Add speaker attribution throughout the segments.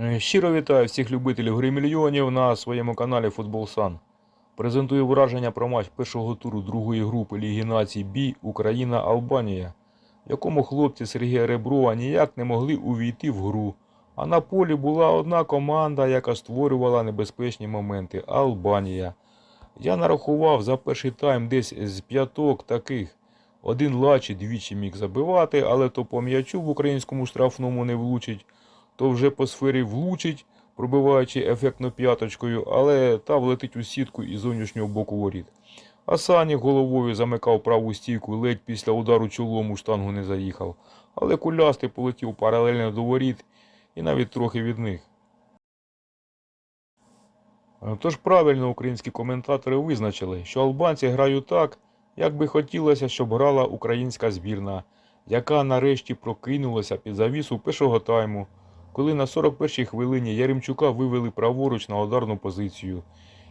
Speaker 1: Е, Щиро вітаю всіх любителів гри мільйонів на своєму каналі Футбол Сан. Презентую враження про матч першого туру другої групи Ліги Націй Бій Україна-Албанія, в якому хлопці Сергія Реброва ніяк не могли увійти в гру. А на полі була одна команда, яка створювала небезпечні моменти Албанія. Я нарахував за перший тайм десь з п'яток таких. Один лачі двічі міг забивати, але то по м'ячу в українському штрафному не влучить то вже по сфері влучить, пробиваючи ефектно п'яточкою, але та влетить у сітку із зовнішнього боку воріт. А Сані головою замикав праву стійку, ледь після удару чолом у штангу не заїхав. Але кулястий полетів паралельно до воріт і навіть трохи від них. Тож правильно українські коментатори визначили, що албанці грають так, як би хотілося, щоб грала українська збірна, яка нарешті прокинулася під завісу першого тайму, коли на 41-й хвилині Яремчука вивели праворуч на ударну позицію.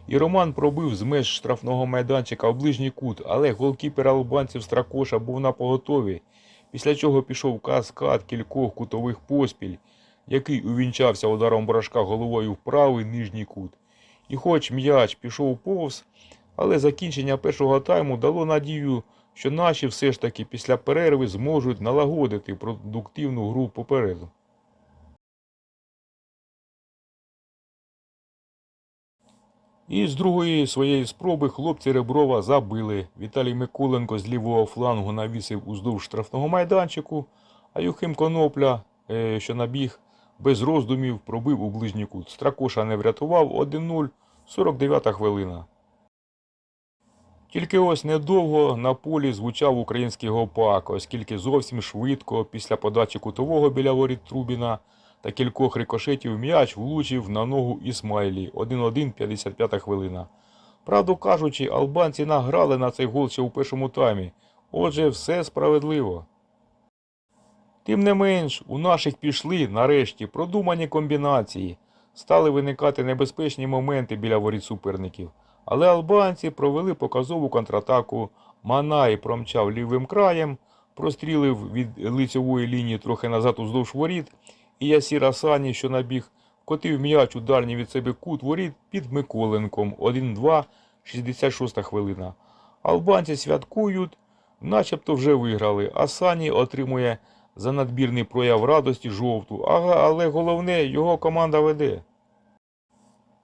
Speaker 1: І Роман пробив з меж штрафного майданчика в ближній кут, але голкіпер албанців Стракоша був на поготові, після чого пішов каскад кількох кутових поспіль, який увінчався ударом брашка головою в правий нижній кут. І хоч м'яч пішов повз, але закінчення першого тайму дало надію, що наші все ж таки після перерви зможуть налагодити продуктивну гру попереду. І з другої своєї спроби хлопці Реброва забили. Віталій Миколенко з лівого флангу навісив уздовж штрафного майданчику, а Юхим Конопля, е, що набіг, без роздумів пробив у ближній кут. Стракоша не врятував 1-0, 49 хвилина. Тільки ось недовго на полі звучав український гопак, оскільки зовсім швидко після подачі кутового біля воріт Трубіна та кількох рикошетів м'яч влучив на ногу Ісмайлі 1-1 55 хвилина. Правду кажучи, албанці награли на цей гол ще у першому таймі, отже, все справедливо. Тим не менш, у наших пішли, нарешті, продумані комбінації, стали виникати небезпечні моменти біля воріт суперників. Але албанці провели показову контратаку, Манай промчав лівим краєм, прострілив від лицьової лінії трохи назад уздовж воріт, і Ясір Асані, що набіг, котив м'яч у дальній від себе кут воріт під Миколенком 1-2, 66 хвилина. Албанці святкують, начебто вже виграли. Асані отримує за надбірний прояв радості жовту, але головне, його команда веде.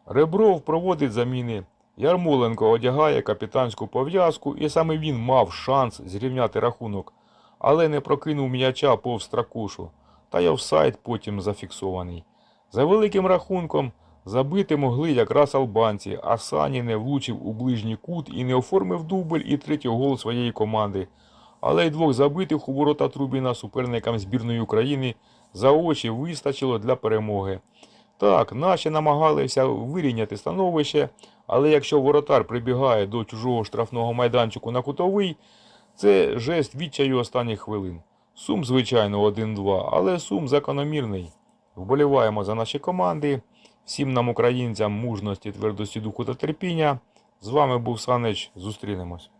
Speaker 1: Ребров проводить заміни. Ярмоленко одягає капітанську пов'язку, і саме він мав шанс зрівняти рахунок, але не прокинув м'яча повз Стракушу, та й офсайд потім зафіксований. За великим рахунком забити могли якраз албанці, а Сані не влучив у ближній кут і не оформив дубль і третій гол своєї команди. Але й двох забитих у ворота Трубіна суперникам збірної України за очі вистачило для перемоги. Так, наші намагалися вирівняти становище, але якщо воротар прибігає до чужого штрафного майданчику на кутовий, це жест відчаю останніх хвилин. Сум, звичайно, 1-2, але сум закономірний. Вболіваємо за наші команди. Всім нам, українцям, мужності, твердості духу та терпіння. З вами був Санич. Зустрінемось.